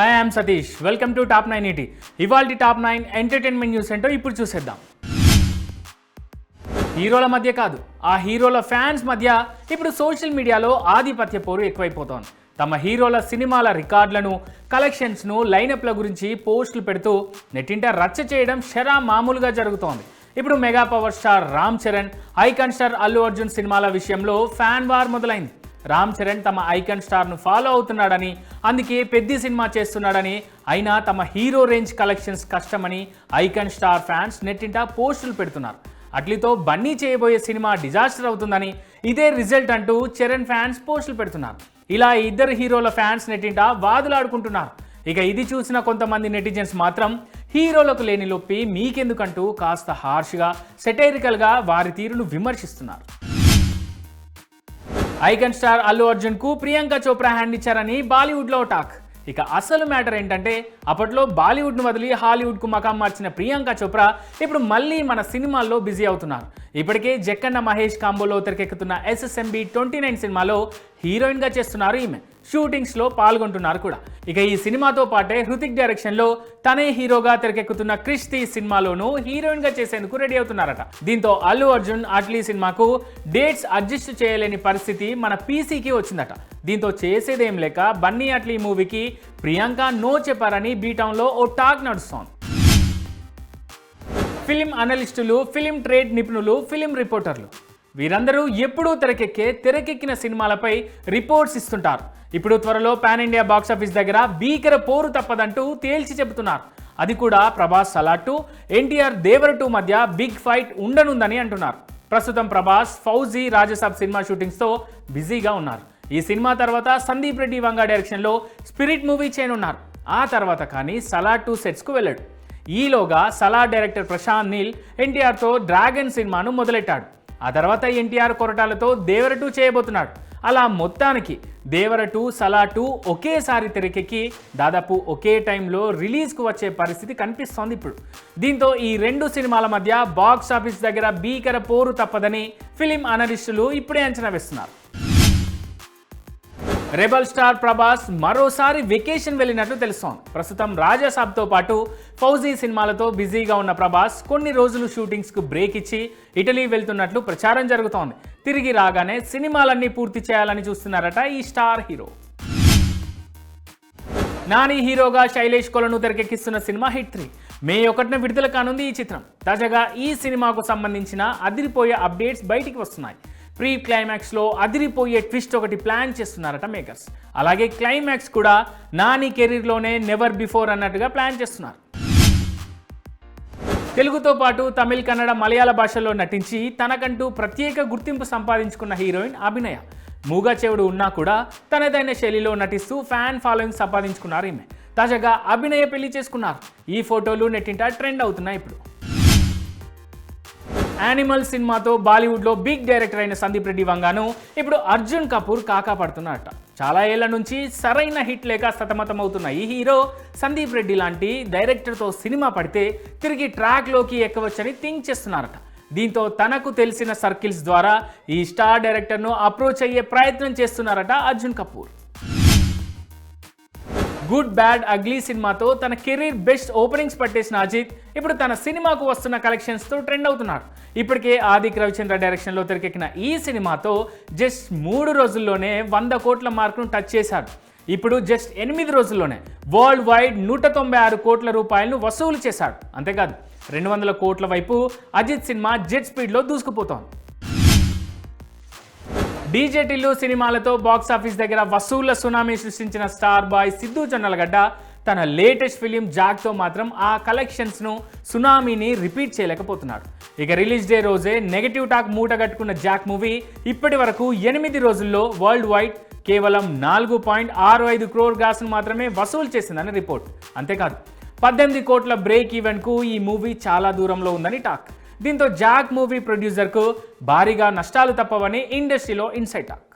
Hi I'm Satish welcome to top nine eighty ఇవాళ top nine entertainment news ఏంటో ఇప్పుడు చూసేద్దాం. హీరోల మధ్య కాదు ఆ హీరోల ఫ్యాన్స్ మధ్య ఇప్పుడు సోషల్ మీడియాలో ఆధిపత్య పోరు ఎక్కువైపోతోంది. తమ హీరోల సినిమాల రికార్డులను కలెక్షన్స్ను లైనప్ల గురించి పోస్టులు పెడుతూ నెట్టింట రచ్చ చేయడం షరా మామూలుగా జరుగుతోంది. ఇప్పుడు mega power star Ram Charan icon star Allu Arjun సినిమాల విషయంలో ఫ్యాన్ వార్ మొదలైంది. రామ్ చరణ్ తమ ఐకాన్ స్టార్ను ఫాలో అవుతున్నాడని అందుకే పెద్ద సినిమా చేస్తున్నాడని అయినా తమ హీరో రేంజ్ కలెక్షన్స్ కష్టమని ఐకాన్ స్టార్ ఫ్యాన్స్ నెట్టింట పోస్టులు పెడుతున్నారు. అట్లీతో బన్నీ చేయబోయే సినిమా డిజాస్టర్ అవుతుందని ఇదే రిజల్ట్ అంటూ చరణ్ ఫ్యాన్స్ పోస్టులు పెడుతున్నారు. ఇలా ఇద్దరు హీరోల ఫ్యాన్స్ నెట్టింట వాదులాడుకుంటున్నారు. ఇక ఇది చూసిన కొంతమంది నెటిజన్స్ మాత్రం హీరోలకు లేని లొప్పి మీకెందుకంటూ కాస్త హార్ష్గా సెటైరికల్గా వారి తీరును విమర్శిస్తున్నారు. ఐకన్ స్టార్ అల్లు అర్జున్కు ప్రియాంక చోప్రా హ్యాండ్ ఇచ్చారని బాలీవుడ్లో టాక్. ఇక అసలు మ్యాటర్ ఏంటంటే అప్పట్లో బాలీవుడ్ను వదిలి హాలీవుడ్కు మకాం మార్చిన ప్రియాంక చోప్రా ఇప్పుడు మళ్ళీ మన సినిమాల్లో బిజీ అవుతున్నారు. ఇప్పటికే జక్కన్న మహేష్ కాంబోలో తెరకెక్కుతున్న ఎస్ఎస్ఎంబి ట్వంటీ నైన్ సినిమాలో హీరోయిన్గా చేస్తున్నారు ఈమె. షూటింగ్స్లో పాల్గొంటున్నారు కూడా. ఇక ఈ సినిమాతో పాటే హృతిక్ డైరెక్షన్లో తనే హీరోగా తెరకెక్కుతున్న క్రిష్తి సినిమాలోనూ హీరోయిన్గా చేసేందుకు రెడీ అవుతున్నారట. దీంతో అల్లు అర్జున్ అట్లీ సినిమాకు డేట్స్ అడ్జస్ట్ చేయలేని పరిస్థితి మన పీసీకి వచ్చిందట. దీంతో చేసేదేం లేక బన్నీ అట్లీ మూవీకి ప్రియాంక నో చెప్పారని బీటౌన్లో ఓ టాక్ నడుస్తోంది. ఫిలిం అనలిస్టులు ఫిలిం ట్రేడ్ నిపుణులు ఫిలిం రిపోర్టర్లు. వీరందరూ ఎప్పుడూ తెరకెక్కే తెరకెక్కిన సినిమాలపై రిపోర్ట్స్ ఇస్తుంటారు. ఇప్పుడు త్వరలో పాన్ ఇండియా బాక్సాఫీస్ దగ్గర భీకర పోరు తప్పదంటూ తేల్చి చెబుతున్నారు. అది కూడా ప్రభాస్ సలాటు ఎన్టీఆర్ దేవర టూ మధ్య బిగ్ ఫైట్ ఉండనుందని అంటున్నారు. ప్రస్తుతం ప్రభాస్ ఫౌజీ రాజసాబ్ సినిమా షూటింగ్స్తో బిజీగా ఉన్నారు. ఈ సినిమా తర్వాత సందీప్ రెడ్డి వంగా డైరెక్షన్లో స్పిరిట్ మూవీ చేయనున్నారు. ఆ తర్వాత కానీ సలాటు సెట్స్కు వెళ్ళాడు. ఈలోగా సలా డైరెక్టర్ ప్రశాంత్ నీల్ ఎన్టీఆర్తో డ్రాగన్ సినిమాను మొదలెట్టాడు. ఆ తర్వాత ఎన్టీఆర్ కొరటాలతో దేవర టూ చేయబోతున్నాడు. అలా మొత్తానికి దేవర టూ సలా టూ ఒకేసారి తెరకెక్కి దాదాపు ఒకే టైంలో రిలీజ్కు వచ్చే పరిస్థితి కనిపిస్తోంది ఇప్పుడు. దీంతో ఈ రెండు సినిమాల మధ్య బాక్స్ ఆఫీస్ దగ్గర భీకర పోరు తప్పదని ఫిలిం అనలిస్టులు ఇప్పుడే అంచనా వేస్తున్నారు. రెబల్ స్టార్ ప్రభాస్ మరోసారి వెకేషన్ వెళ్ళినట్లు తెలుస్తోంది. ప్రస్తుతం రాజాసాబ్తో పాటు ఫౌజీ సినిమాలతో బిజీగా ఉన్న ప్రభాస్ కొన్ని రోజులు షూటింగ్స్కు బ్రేక్ ఇచ్చి ఇటలీ వెళ్తున్నట్లు ప్రచారం జరుగుతోంది. తిరిగి రాగానే సినిమాలన్నీ పూర్తి చేయాలని చూస్తున్నారట ఈ స్టార్ హీరో. నాని హీరోగా శైలేష్ కొలను తెరకెక్కిస్తున్న సినిమా హిట్ త్రీ. మే ఒకటిన విడుదల కానుంది ఈ చిత్రం. తాజాగా ఈ సినిమాకు సంబంధించిన అదిరిపోయే అప్డేట్స్ బయటికి వస్తున్నాయి. ప్రీ క్లైమాక్స్లో అదిరిపోయే ట్విస్ట్ ఒకటి ప్లాన్ చేస్తున్నారట మేకర్స్. అలాగే క్లైమాక్స్ కూడా నాని కెరీర్లోనే నెవర్ బిఫోర్ అన్నట్టుగా ప్లాన్ చేస్తున్నారు. తెలుగుతో పాటు తమిళ్ కన్నడ మలయాళ భాషల్లో నటించి తనకంటూ ప్రత్యేక గుర్తింపు సంపాదించుకున్న హీరోయిన్ అభినయ. మూగా చెవుడు ఉన్నా కూడా తనదైన శైలిలో నటిస్తూ ఫ్యాన్ ఫాలోయింగ్ సంపాదించుకున్నారు ఈమె. తాజాగా అభినయ పెళ్ళి చేసుకున్నారు. ఈ ఫోటోలు నెట్టింట ట్రెండ్ అవుతున్నాయి ఇప్పుడు. యానిమల్ సినిమాతో బాలీవుడ్లో బిగ్ డైరెక్టర్ అయిన సందీప్ రెడ్డి వంగాను ఇప్పుడు అర్జున్ కపూర్ కాకాపడుతున్నారట చాలా ఏళ్ళ నుంచి సరైన హిట్ లేక సతమతమవుతున్న ఈ హీరో సందీప్ రెడ్డి లాంటి డైరెక్టర్తో సినిమా పడితే తిరిగి ట్రాక్లోకి ఎక్కవచ్చని థింక్ చేస్తున్నారట. దీంతో తనకు తెలిసిన సర్కిల్స్ ద్వారా ఈ స్టార్ డైరెక్టర్ను అప్రోచ్ అయ్యే ప్రయత్నం చేస్తున్నారట Arjun Kapoor. Good bad ugly సినిమాతో తన కెరీర్ బెస్ట్ ఓపెనింగ్స్ పట్టేసిన అజిత్ ఇప్పుడు తన సినిమాకు వస్తున్న కలెక్షన్స్తో ట్రెండ్ అవుతున్నాడు ఇప్పటికే ఆదిక్ రవిచంద్ర డైరెక్షన్లో తెరకెక్కిన ఈ సినిమాతో జస్ట్ మూడు రోజుల్లోనే వంద కోట్ల మార్కును టచ్ చేశాడు ఇప్పుడు జస్ట్ ఎనిమిది రోజుల్లోనే వరల్డ్ వైడ్ నూట తొంభై ఆరు కోట్ల రూపాయలను వసూలు చేశాడు. అంతేకాదు రెండు వందల కోట్ల వైపు అజిత్ సినిమా జెట్ స్పీడ్లో దూసుకుపోతోంది. డీజే టిల్లు సినిమాలతో బాక్స్ ఆఫీస్ దగ్గర వసూళ్ళ సునామీ సృష్టించిన స్టార్ బాయ్ సిద్ధు జొన్నలగడ్డ తన లేటెస్ట్ ఫిలిం జాక్తో మాత్రం ఆ కలెక్షన్స్ను సునామీని రిపీట్ చేయలేకపోతున్నాడు. ఇక రిలీజ్ డే రోజే నెగటివ్ టాక్ మూట కట్టుకున్న జాక్ మూవీ ఇప్పటి వరకు ఎనిమిది రోజుల్లో వరల్డ్ వైడ్ కేవలం నాలుగు పాయింట్ ఆరు ఐదు క్రోర్ గ్రాస్ను మాత్రమే వసూలు చేసిందని రిపోర్ట్. అంతేకాదు పద్దెనిమిది కోట్ల బ్రేక్ ఈవెంట్కు ఈ మూవీ చాలా దూరంలో ఉందని టాక్. దీంతో జాక్ మూవీ ప్రొడ్యూసర్కు భారీగా నష్టాలు తప్పవని ఇండస్ట్రీలో ఇన్సైట్ టాక్.